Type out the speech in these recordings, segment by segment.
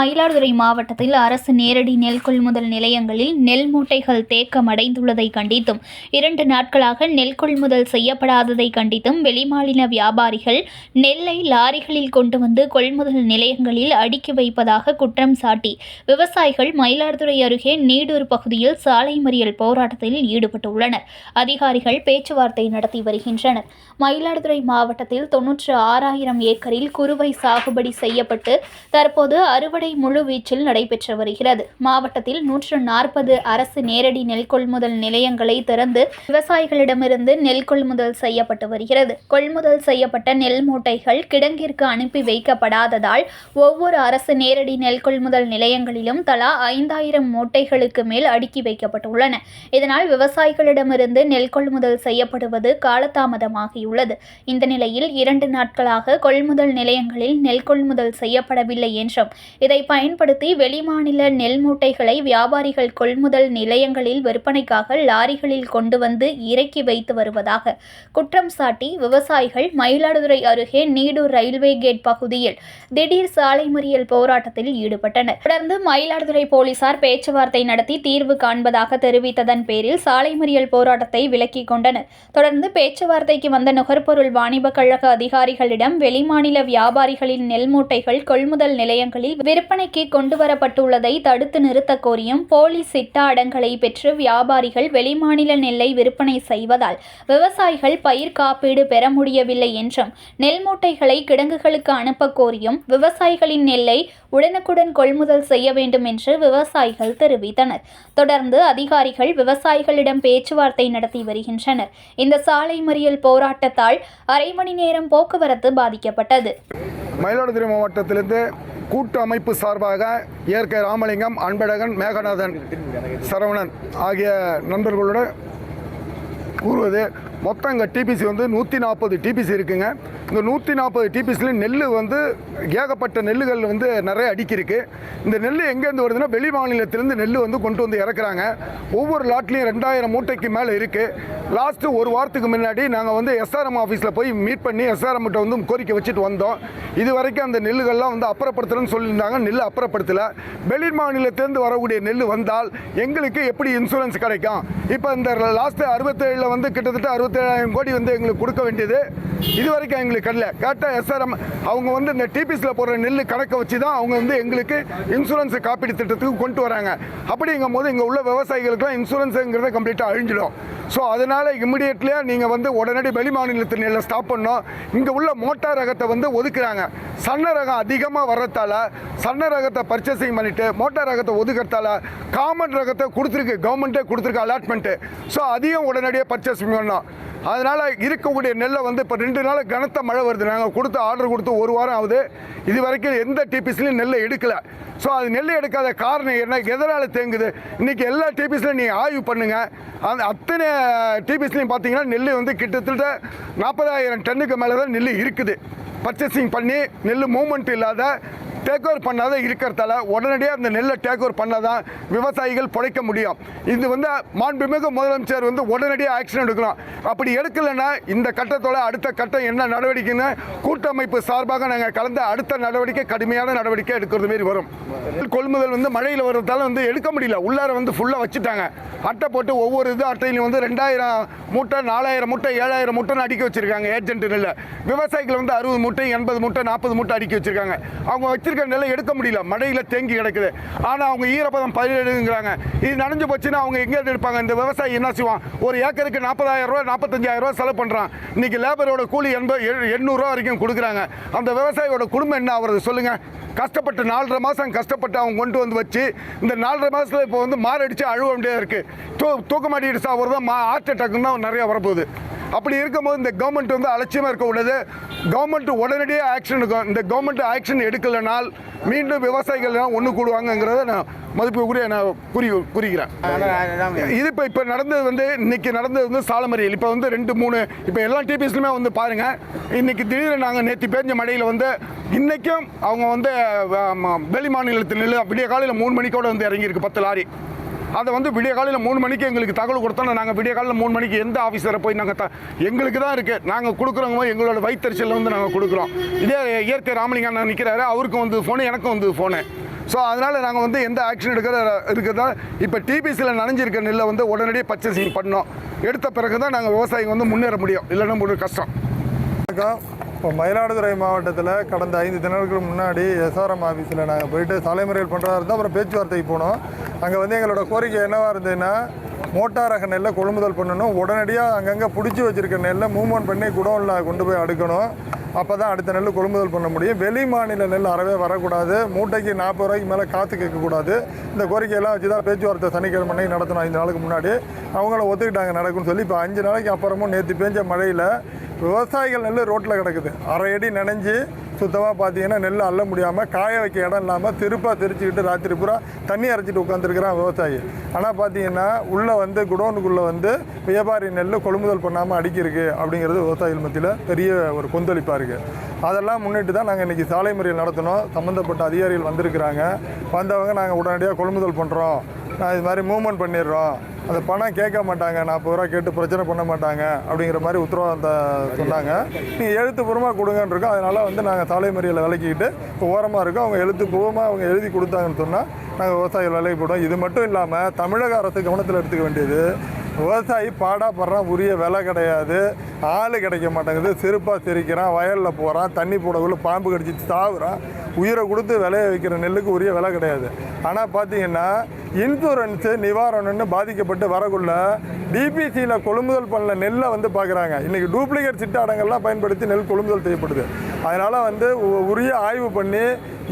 மயிலாடுதுறை மாவட்டத்தில் அரசு நேரடி நெல் கொள்முதல் நிலையங்களில் நெல் மூட்டைகள் தேக்கமடைந்துள்ளதை கண்டித்தும் இரண்டு நாட்களாக நெல் கொள்முதல் செய்யப்படாததை கண்டித்தும் வெளிமாநில வியாபாரிகள் நெல்லை லாரிகளில் கொண்டு வந்து கொள்முதல் நிலையங்களில் அடுக்கி வைப்பதாக குற்றம் சாட்டி விவசாயிகள் மயிலாடுதுறை அருகே நீடூர் பகுதியில் சாலை மறியல் போராட்டத்தில் ஈடுபட்டுள்ளனர். அதிகாரிகள் பேச்சுவார்த்தை நடத்தி வருகின்றனர். மயிலாடுதுறை மாவட்டத்தில் தொன்னூற்று ஆறாயிரம் ஏக்கரில் குறுவை சாகுபடி செய்யப்பட்டு தற்போது அறுவடை முழுவீச்சில் நடைபெற்று வருகிறது. மாவட்டத்தில் நூற்று நாற்பது அரசு நேரடி நெல் கொள்முதல் நிலையங்களை திறந்து விவசாயிகளிடமிருந்து நெல் கொள்முதல் செய்யப்பட்டு வருகிறது. கொள்முதல் செய்யப்பட்ட நெல் மூட்டைகள் கிடங்கிற்கு அனுப்பி வைக்கப்படாததால் ஒவ்வொரு அரசு நேரடி நெல் கொள்முதல் நிலையங்களிலும் தலா ஐந்தாயிரம் மூட்டைகளுக்கு மேல் அடுக்கி வைக்கப்பட்டுள்ளன. இதனால் விவசாயிகளிடமிருந்து நெல் கொள்முதல் செய்யப்படுவது காலதாமதமாகியுள்ளது. இந்த நிலையில் இரண்டு நாட்களாக கொள்முதல் நிலையங்களில் நெல் கொள்முதல் செய்யப்படவில்லை என்றும் இதை பயன்படுத்தி வெளிமாநில நெல் மூட்டைகளை வியாபாரிகள் கொள்முதல் நிலையங்களில் விற்பனைக்காக லாரிகளில் கொண்டு வந்து இறக்கி வைத்து வருவதாக குற்றம் சாட்டி விவசாயிகள் மயிலாடுதுறை அருகே நீடூர் ரயில்வே கேட் பகுதியில் திடீர் சாலை மறியல் போராட்டத்தில் ஈடுபட்டனர். தொடர்ந்து மயிலாடுதுறை போலீசார் பேச்சுவார்த்தை நடத்தி தீர்வு காண்பதாக தெரிவித்ததன் பேரில் சாலை மறியல் போராட்டத்தை விலக்கிக் கொண்டனர். தொடர்ந்து பேச்சுவார்த்தைக்கு வந்த நுகர்பொருள் வாணிப கழக அதிகாரிகளிடம் வெளிமாநில வியாபாரிகளின் நெல் மூட்டைகள் கொள்முதல் நிலையங்களில் விற்பனைக்கு கொண்டுவரப்பட்டுள்ளதை தடுத்து நிறுத்தக் கோரியும் போலி சிட்டா அடங்கலை பெற்று வியாபாரிகள் வெளிமாநில நெல்லை விற்பனை செய்வதால் விவசாயிகள் பயிர் காப்பீடு பெற முடியவில்லை என்றும் நெல் மூட்டைகளை கிடங்குகளுக்கு அனுப்ப கோரியும் விவசாயிகளின் நெல்லை உடனுக்குடன் கொள்முதல் செய்ய வேண்டும் என்று விவசாயிகள் தெரிவித்தனர். தொடர்ந்து அதிகாரிகள் விவசாயிகளிடம் பேச்சுவார்த்தை நடத்தி வருகின்றனர். இந்த சாலை மறியல் போராட்டத்தால் அரை மணி நேரம் போக்குவரத்து பாதிக்கப்பட்டது. மயிலாடுதுறை மாவட்டத்திலிருந்து கூட்டு அமைப்பு சார்பாக இயற்கை ராமலிங்கம் அன்பழகன் மேகநாதன் சரவணன் ஆகிய நண்பர்களுடன் கூறுவது மொத்தம் இங்கே டிபிசி வந்து நூற்றி நாற்பது டிபிசி இருக்குங்க. இந்த நூற்றி நாற்பது டிபிசியில் நெல் வந்து ஏகப்பட்ட நெல்லுகள் வந்து நிறைய அடிக்கிருக்கு. இந்த நெல் எங்கேருந்து வருதுன்னா வெளி மாநிலத்திலேருந்து நெல் வந்து கொண்டு வந்து இறக்குறாங்க. ஒவ்வொரு லாட்லேயும் ரெண்டாயிரம் மூட்டைக்கு மேலே இருக்குது லாஸ்ட்டு ஒரு வாரத்துக்கு முன்னாடி நாங்கள் வந்து எஸ்ஆர்எம் ஆஃபீஸில் போய் மீட் பண்ணி எஸ்ஆர்எம்கிட்ட வந்து கோரிக்கை வச்சுட்டு வந்தோம். இது வரைக்கும் அந்த நெல்லுகள்லாம் வந்து அப்புறப்படுத்தலன்னு சொல்லியிருந்தாங்க. நெல் அப்புறப்படுத்தலை. வெளி மாநிலத்திலேருந்து வரக்கூடிய நெல் வந்தால் எங்களுக்கு எப்படி இன்சூரன்ஸ் கிடைக்கும்? இப்போ இந்த லாஸ்ட்டு அறுபத்தேழில் வந்து கிட்டத்தட்ட அறுபத்தேழாயிரம் கோடி வந்து எங்களுக்கு கொடுக்க வேண்டியது. இது வரைக்கும் எங்களுக்கு கடல கேட்டால் எஸ்ஆர்எம் அவங்க வந்து இந்த டிபிஎஸ்சில் போடுற நெல் கணக்கை வச்சு தான் அவங்க வந்து எங்களுக்கு இன்சூரன்ஸ் காப்பீடு திட்டத்துக்கு கொண்டு வராங்க. அப்படிங்கும் போது இங்கே உள்ள விவசாயிகளுக்குலாம் இன்சூரன்ஸுங்கிறத கம்ப்ளீட்டாக அழிஞ்சிடும். ஸோ அதனால் இமிடியட்லியாக நீங்கள் வந்து உடனடி வெளி மாநிலத்து நெல்லை ஸ்டாப் பண்ணோம் இங்கே உள்ள மோட்டார் ரகத்தை வந்து ஒதுக்குறாங்க. சன்ன ரகம் அதிகமாக வர்றதால சன்ன ரகத்தை பர்ச்சேசிங் பண்ணிவிட்டு மோட்டார் ரகத்தை ஒதுக்கிறதால காமன் ரகத்தை கொடுத்துருக்கு கவர்மெண்ட்டே கொடுத்துருக்கு அலாட்மெண்ட்டு ஸோ அதையும் உடனடியாக பர்ச்சேஸ் பண்ணோம் அதனால் இருக்கக்கூடிய நெல்லை வந்து இப்போ ரெண்டு நாள் கனத்த மழை வருது. நாங்கள் கொடுத்து ஆர்டர் கொடுத்து ஒரு வாரம் ஆகுது. இது வரைக்கும் எந்த டிபிஸ்லையும் நெல்லை எடுக்கலை. ஸோ அது நெல் எடுக்காத காரணம் என்ன? எதனால் தேங்குது? இன்றைக்கி எல்லா டிபிஸ்லையும் நீங்கள் ஆய்வு பண்ணுங்கள் அந்த அத்தனை டிபிஸ்லையும் பார்த்தீங்கன்னா நெல் வந்து கிட்டத்தட்ட நாற்பதாயிரம் டன்னுக்கு மேலே தான் நெல் இருக்குது. பர்ச்சேசிங் பண்ணி நெல் மூமெண்ட் இல்லாத டேக் ஓவர் பண்ணாத இருக்கிறதால உடனடியாக அந்த நெல்லை டேக் ஓவர் பண்ணாதான் விவசாயிகள் பிழைக்க முடியும். இது வந்து மாண்புமிகு முதலமைச்சர் வந்து உடனடியாக ஆக்ஷன் எடுக்கணும் அப்படி எடுக்கலைன்னா இந்த கட்டத்தோட அடுத்த கட்டம் என்ன நடவடிக்கைன்னு கூட்டமைப்பு சார்பாக நாங்கள் கலந்த அடுத்த நடவடிக்கை கடுமையான நடவடிக்கை எடுக்கிறது மாரி வரும். கொள்முதல் வந்து மழையில் வர்றதால வந்து எடுக்க முடியல. உள்ளார வந்து ஃபுல்லாக வச்சுட்டாங்க. அட்டை போட்டு ஒவ்வொரு இது அட்டையிலையும் வந்து ரெண்டாயிரம் மூட்டை நாலாயிரம் மூட்டை ஏழாயிரம் மூட்டைன்னு அடிக்க வச்சுருக்காங்க ஏஜென்ட்டு நெல்லை. விவசாயிகள் வந்து அறுபது மூட்டை எண்பது மூட்டை நாற்பது மூட்டை அடிக்க வச்சிருக்காங்க. அவங்க வச்சிருக்க நிலை எடுக்க முடியல. மழையில் தேங்கி கிடக்குது. ஆனால் அவங்க ஈரப்பதம் பதினேழுங்கிறாங்க இது நனைஞ்சு போச்சுன்னா அவங்க எங்கே எடுப்பாங்க? இந்த விவசாயி என்ன செய்வான்? ஒரு ஏக்கருக்கு நாற்பதாயிரம் ரூபா நாற்பத்தஞ்சாயிரம் ரூபா செலவு பண்ணுறான் இன்னைக்கு லேபரோட கூலி எண்பது எண்ணூறுரூவா வரைக்கும் கொடுக்குறாங்க. அந்த விவசாயியோட குடும்பம் என்ன ஆகுறது சொல்லுங்கள் கஷ்டப்பட்டு நாலரை மாதம் கஷ்டப்பட்டு அவங்க கொண்டு வந்து வச்சு இந்த நாலரை மாதத்தில் இப்போ வந்து மாரடித்து அழுவ வேண்டியதாக இருக்குது தூ தூக்கமாட்டிட்டு சாப்பிட்றது தான் மா ஹார்ட் அட்டாக்குன்னு தான் நிறையா வரப்போகுது. அப்படி இருக்கும்போது இந்த கவர்மெண்ட் வந்து அலட்சியமாக இருக்கக்கூடாது கவர்மெண்ட் உடனடியாக ஆக்ஷன் எடுக்கும் இந்த கவர்மெண்ட் ஆக்ஷன் எடுக்கலைனால் மீண்டும் விவசாயிகள் ஒன்று கூடுவாங்கங்கிறத நான் மதிப்புக்குரிய நான் கூறி குறிக்கிறேன் இது இப்போ இப்போ நடந்தது வந்து இன்னைக்கு நடந்தது வந்து சாலமறியல் இப்போ வந்து ரெண்டு மூணு இப்போ எல்லா டிபிஎஸ்லையுமே வந்து பாருங்க. இன்னைக்கு திடீர்னு நாங்கள் நேற்று பேஞ்ச மழையில் வந்து இன்னைக்கும் அவங்க வந்து வெளி மாநிலத்தில் நெல் விடிய காலையில் மூணு மணிக்கோட வந்து இறங்கியிருக்கு பத்து லாரி. அதை வந்து விடிய காலையில் மூணு மணிக்கு எங்களுக்கு தகவல் கொடுத்தோன்னா நாங்கள் விடிய காலையில் மூணு மணிக்கு எந்த ஆஃபீஸரை போய் நாங்கள் த எங்களுக்கு தான் இருக்குது நாங்கள் கொடுக்குறவங்க எங்களோட வயிற்றுச்சலில் வந்து நாங்கள் கொடுக்குறோம். இதே இயற்கை ராமலிங்க அண்ணன் நிற்கிறாரு அவருக்கும் வந்து ஃபோனு எனக்கும் வந்து ஃபோனு ஸோ அதனால் நாங்கள் வந்து எந்த ஆக்ஷன் எடுக்கிற இருக்கிறதா இப்போ டிபிசியில் நனைஞ்சிருக்க நெல்லை வந்து உடனடியே பர்ச்சேசிங் பண்ணோம். எடுத்த பிறகு தான் நாங்கள் விவசாயிங்க வந்து முன்னேற முடியும். இல்லைன்னா ஒரு கஷ்டம். வணக்கம். இப்போ மயிலாடுதுறை மாவட்டத்தில் கடந்த ஐந்து தினங்களுக்கு முன்னாடி எஸ்ஆர்எம் ஆஃபீஸில் நாங்கள் போயிட்டு சாலை மறியல் பண்ணுறதா இருந்தால் அப்புறம் பேச்சுவார்த்தைக்கு போனோம். அங்கே வந்து எங்களோட கோரிக்கை என்னவாக இருந்ததுன்னா மோட்டார் ரக நெல்லை கொள்முதல் பண்ணணும். உடனடியாக அங்கங்கே பிடிச்சி வச்சிருக்க நெல்லை மூவ்மெண்ட் பண்ணி குடோனில் கொண்டு போய் அடுக்கணும். அப்போ தான் அடுத்த நெல் கொள்முதல் பண்ண முடியும். வெளி மாநில நெல் அறவே வரக்கூடாது. மூட்டைக்கு நாற்பது ரூபாய்க்கு மேலே காற்று கேட்கக்கூடாது. இந்த கோரிக்கையெல்லாம் வச்சு தான் பேச்சுவார்த்தை சனிக்கிழமை அன்னைக்கு நடத்தணும். ஐந்து நாளுக்கு முன்னாடி. அவங்கள ஒத்துக்கிட்டாங்க நடக்கும்னு சொல்லி இப்போ அஞ்சு நாளைக்கு அப்புறமும் நேற்று பேஞ்ச மழையில் விவசாயிகள் நெல் ரோட்டில் கிடக்குது. அரை அடி நனைஞ்சு சுத்தமாக பார்த்தீங்கன்னா நெல் அள்ள முடியாமல் காய வைக்க இடம் இல்லாமல் திருப்பாக தெரிச்சுக்கிட்டு ராத்திரி பூரா தண்ணி அரைச்சிட்டு உட்காந்துருக்கிறான் விவசாயி. ஆனால் பார்த்தீங்கன்னா உள்ளே வந்து குடோனுக்குள்ளே வந்து வியாபாரி நெல் கொள்முதல் பண்ணாமல் அடிக்கிருக்கு அப்படிங்கிறது விவசாயிகள் மத்தியில் பெரிய ஒரு கொந்தளிப்பாக இருக்குது அதெல்லாம் முன்னிட்டு தான் நாங்கள் இன்றைக்கி சாலை முறையில் நடத்தினோம் சம்மந்தப்பட்ட அதிகாரிகள் வந்திருக்கிறாங்க. வந்தவங்க நாங்கள் உடனடியாக கொள்முதல் பண்ணுறோம் நான் இது மாதிரி மூவ்மெண்ட் பண்ணிடுறோம். அந்த பணம் கேட்க மாட்டாங்க. நாற்பது ரூபா கேட்டு பிரச்சனை பண்ண மாட்டாங்க அப்படிங்கிற மாதிரி உத்தரவாதம் சொன்னாங்க. நீங்கள் எழுத்துப்பூர்வமாக கொடுங்கன்னு இருக்கோம் அதனால் வந்து நாங்கள் சாலை மறியலை விளக்கிக்கிட்டு இப்போ ஓரமாக இருக்கோம். அவங்க எழுத்துப்பூர்வமாக அவங்க எழுதி கொடுத்தாங்கன்னு சொன்னால் நாங்கள் விவசாயிகள் விலைக்கு போடுவோம் இது மட்டும் இல்லாமல் தமிழக அரசு கவனத்தில் எடுத்துக்க வேண்டியது விவசாயி பாடாப்படுறான் உரிய விலை கிடையாது ஆள் கிடைக்க மாட்டேங்குது செருப்பாக சிரிக்கிறான் வயலில் போகிறான் தண்ணி போடக்குள்ளே பாம்பு கடிச்சு சாகுறான் உயிரை கொடுத்து விளைய வைக்கிற நெல்லுக்கு உரிய விலை கிடையாது. ஆனால் பார்த்தீங்கன்னா இன்சூரன்ஸு நிவாரணம்னு பாதிக்கப்பட்டு வரக்குள்ள டிபிசியில் கொள்முதல் பண்ண நெல்லை வந்து பார்க்குறாங்க இன்றைக்கி டூப்ளிகேட் சிட்டாடங்கள்லாம் பயன்படுத்தி நெல் கொள்முதல் செய்யப்படுது. அதனால் வந்து உரிய ஆய்வு பண்ணி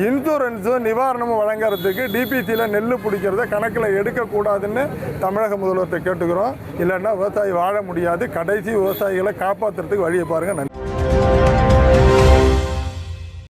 இன்சூரன்ஸும் நிவாரணமும் வழங்குறதுக்கு டிபிசியில் நெல் பிடிக்கிறத கணக்கில் எடுக்கக்கூடாதுன்னு தமிழக முதல்வர்கிட்ட கேட்டுக்கிறோம். இல்லைன்னா விவசாயி வாழ முடியாது. கடைசி விவசாயிகளை காப்பாற்றுறதுக்கு வழியை பாருங்கள் நன்றி.